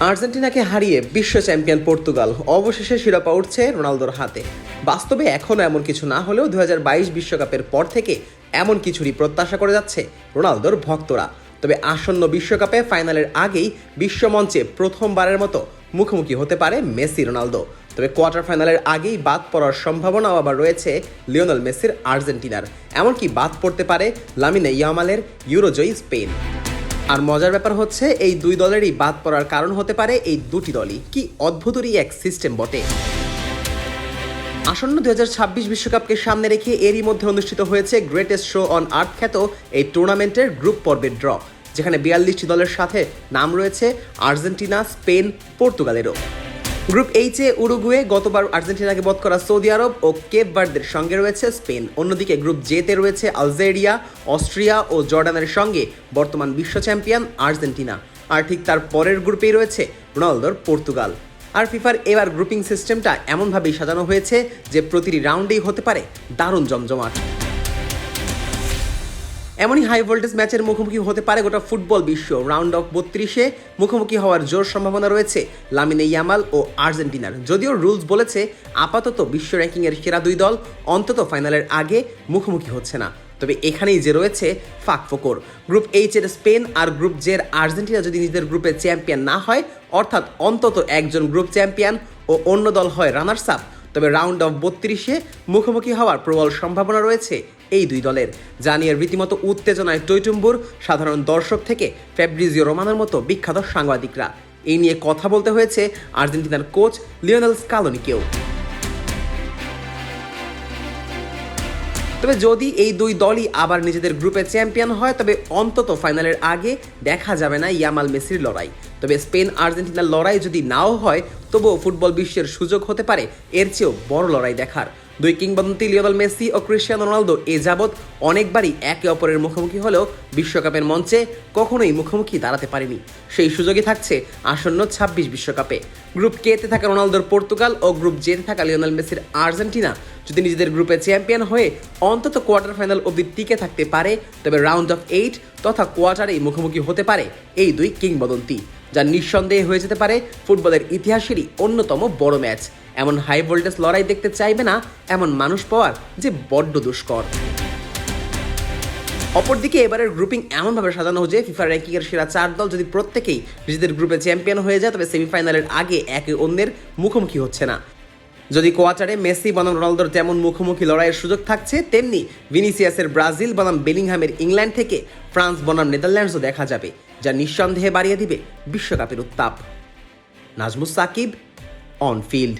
আর্জেন্টিনাকে হারিয়ে বিশ্ব চ্যাম্পিয়ন পর্তুগাল। অবশেষে শিরোপা উঠছে রোনালদোর হাতে। বাস্তবে এখনও এমন কিছু না হলেও দু বিশ্বকাপের পর থেকে এমন কিছুরই প্রত্যাশা করে যাচ্ছে রোনালদোর ভক্তরা। তবে আসন্ন বিশ্বকাপে ফাইনালের আগেই বিশ্বমঞ্চে প্রথমবারের মতো মুখোমুখি হতে পারে মেসি, রোনালদো। তবে কোয়ার্টার ফাইনালের আগেই বাদ পড়ার সম্ভাবনাও আবার রয়েছে লিওনেল মেসির আর্জেন্টিনার। এমনকি বাদ পড়তে পারে লামিনে ইয়ামালের ইউরোজয়ী স্পেন। আর মজার ব্যাপার হচ্ছে, এই দুই দলেরই বাদ পড়ার কারণ হতে পারে এই দুটি দলই। কি অদ্ভুতরই এক সিস্টেম বটে। আসন্ন দু বিশ্বকাপকে সামনে রেখে এরই মধ্যে অনুষ্ঠিত হয়েছে গ্রেটেস্ট শো অন আর্থ খ্যাত এই টুর্নামেন্টের গ্রুপ পর্বের ড্র যেখানে বিয়াল্লিশটি দলের সাথে নাম রয়েছে আর্জেন্টিনা, স্পেন, পর্তুগালেরও। গ্রুপ এইচে উরুগুয়ে গতবার আর্জেন্টিনাকে বধ করা সৌদি আরব ও কেপ বার্ডের সঙ্গে রয়েছে স্পেন। অন্যদিকে গ্রুপ জেতে রয়েছে আলজেরিয়া, অস্ট্রিয়া ও জর্ডানের সঙ্গে বর্তমান বিশ্ব চ্যাম্পিয়ন আর্জেন্টিনা। আর ঠিক তার পরের গ্রুপেই রয়েছে রোনালদোর পর্তুগাল। আর ফিফার এবার গ্রুপিং সিস্টেমটা এমনভাবেই সাজানো হয়েছে যে প্রতিটি রাউন্ডেই হতে পারে দারুণ জমজমাট। এমনই হাই ভোল্টেজ ম্যাচের মুখোমুখি হতে পারে গোটা ফুটবল বিশ্ব। রাউন্ড অফ বত্রিশে মুখোমুখি হওয়ার জোর সম্ভাবনা রয়েছে লামিনে ইয়ামাল ও আর্জেন্টিনার। যদিও রুলস বলেছে, আপাতত বিশ্ব র্যাঙ্কিংয়ের সেরা দুই দল অন্তত ফাইনালের আগে মুখোমুখি হচ্ছে না। তবে এখানেই যে রয়েছে ফাঁক ফোকর। গ্রুপ এইচ এর স্পেন আর গ্রুপ জের আর্জেন্টিনা যদি নিজেদের গ্রুপে চ্যাম্পিয়ন না হয়, অর্থাৎ অন্তত একজন গ্রুপ চ্যাম্পিয়ন ও অন্য দল হয় রানার্স আপ তবে রাউন্ড অফ বত্রিশে মুখোমুখি হওয়ার প্রবল সম্ভাবনা রয়েছে এই দুই দলের, যা নিয়ে রীতিমতো উত্তেজনায় টৈটুম্বুর সাধারণ দর্শক থেকে ফেব্রিজিও রোমানোর মতো বিখ্যাত সাংবাদিকরা। এই নিয়ে কথা বলতে হয়েছে আর্জেন্টিনার কোচ লিওনেল স্কালোনিকেও। তবে যদি এই দুই দলই আবার নিজেদের গ্রুপে চ্যাম্পিয়ন হয়, তবে অন্তত ফাইনালের আগে দেখা যাবে না ইয়ামাল মেসির লড়াই। তবে স্পেন আর্জেন্টিনার লড়াই যদি নাও হয়, তবুও ফুটবল বিশ্বের সুযোগ হতে পারে, এর চেয়েও বড় লড়াই দেখার। দুই কিংবদন্তি লিওনাল মেসি ও ক্রিশ্চিয়ানো রোনালদো এ যাবৎ অনেকবারই একে অপরের মুখোমুখি হলেও বিশ্বকাপের মঞ্চে কখনোই মুখোমুখি দাঁড়াতে পারেনি। সেই সুযোগই থাকছে আসন্ন ছাব্বিশ বিশ্বকাপে। গ্রুপ কে তে থাকা রোনালদোর পর্তুগাল ও গ্রুপ জে তে থাকা লিওনাল মেসির আর্জেন্টিনা যদি নিজেদের গ্রুপে চ্যাম্পিয়ন হয়ে অন্তত কোয়ার্টার ফাইনাল অবধি টিকে থাকতে পারে, তবে রাউন্ড অফ এইট তথা কোয়ার্টারেই মুখোমুখি হতে পারে এই দুই কিংবদন্তি। যা নিঃসন্দেহে হয়ে যেতে পারে ফুটবলের ইতিহাসেরই অন্যতম বড় ম্যাচ। এমন হাই ভোল্টেজ লড়াই দেখতে চাইবে না এমন মানুষ পাওয়ার যে বড্ড দুষ্কর। অপরদিকে এবারের গ্রুপিং এমনভাবে সাজানো যে ফিফা র্যাঙ্কিংয়ের সেরা চার দল যদি প্রত্যেকেই নিজেদের গ্রুপে চ্যাম্পিয়ন হয়ে যায়, তবে সেমিফাইনালের আগে একে অন্যের মুখোমুখি হচ্ছে না। যদি কোয়ার্টারে মেসি, বনাম রোনালদোর যেমন মুখোমুখি লড়াইয়ের সুযোগ থাকছে, তেমনি ভিনিসিয়াসের ব্রাজিল, বনাম বেলিংহামের ইংল্যান্ড থেকে ফ্রান্স, বনাম নেদারল্যান্ডসও দেখা যাবে। যা নিঃসন্দেহে বাড়িয়ে দিবে বিশ্বকাপের উত্তাপ। Najmus Shakib on field